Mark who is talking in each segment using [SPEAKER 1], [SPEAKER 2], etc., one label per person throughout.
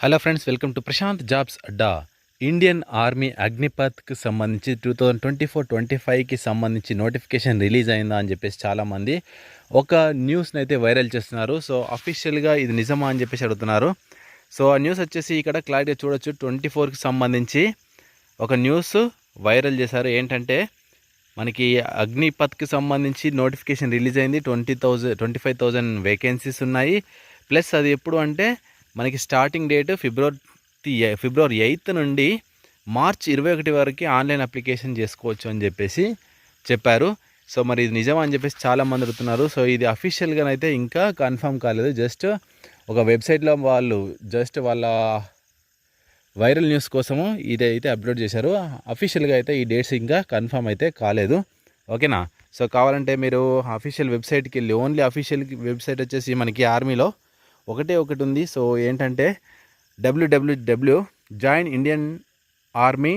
[SPEAKER 1] Hello friends welcome to Prashanth jobs Adda Indian Army అగ్నిపథ్కి సంబంధించి two thousand twenty four twenty ఫైవ్కి సంబంధించి notification release అయిందా అని చెప్పేసి చాలామంది ఒక న్యూస్ని అయితే వైరల్ చేస్తున్నారు సో అఫీషియల్గా ఇది నిజమా అని చెప్పేసి అడుగుతున్నారు సో ఆ న్యూస్ వచ్చేసి ఇక్కడ క్లారిటీగా చూడొచ్చు ట్వంటీ ఫోర్కి సంబంధించి ఒక న్యూస్ వైరల్ చేశారు ఏంటంటే మనకి అగ్నిపథ్కి సంబంధించి నోటిఫికేషన్ రిలీజ్ అయింది twenty thousand twenty five thousand vacancies ఉన్నాయి ప్లస్ అది ఎప్పుడు అంటే మనకి starting date February February eighth నుండి మార్చ్ ఇరవై ఒకటి వరకు ఆన్లైన్ అప్లికేషన్ చేసుకోవచ్చు అని చెప్పేసి చెప్పారు. సో మరి ఇది నిజమా అని చెప్పేసి చాలామంది అడుగుతున్నారు. సో ఇది అఫీషియల్గానైతే ఇంకా కన్ఫర్మ్ కాలేదు. జస్ట్ ఒక వెబ్సైట్లో వాళ్ళు జస్ట్ వాళ్ళ వైరల్ న్యూస్ కోసము ఇదైతే అప్లోడ్ చేశారు. అఫీషియల్గా అయితే ఈ డేట్స్ ఇంకా కన్ఫర్మ్ అయితే కాలేదు. ఓకేనా సో కావాలంటే మీరు అఫీషియల్ వెబ్సైట్కి వెళ్ళి ఓన్లీ అఫీషియల్ వెబ్సైట్ వచ్చేసి మనకి ఆర్మీలో ఒకటే ఒకటి ఉంది సో ఏంటంటే W W W join Indian Army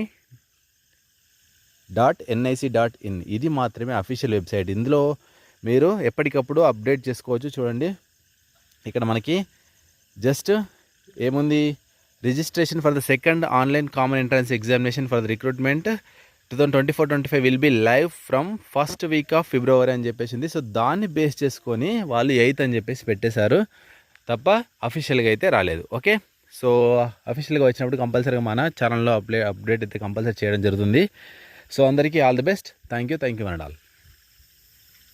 [SPEAKER 1] dot N I C dot in. ఇది మాత్రమే అఫీషియల్ వెబ్సైట్. ఇందులో మీరు ఎప్పటికప్పుడు అప్డేట్ చేసుకోవచ్చు. చూడండి. ఇక్కడ మనకి జస్ట్ ఏముంది? Registration for the second online common entrance examination for the recruitment two thousand twenty four twenty five will be live from first week of February అని చెప్పేసింది. సో దాన్ని బేస్ చేసుకొని వాళ్ళు ఎయిత్ అని చెప్పేసి పెట్టేశారు. తప్ప అఫీషియల్గా అయితే రాలేదు. ఓకే సో అఫీషియల్గా వచ్చినప్పుడు కంపల్సరీగా మన ఛానల్లో అప్డే అప్డేట్ అయితే కంపల్సరీ చేయడం జరుగుతుంది. సో అందరికీ all the best thank you thank you అనడాల్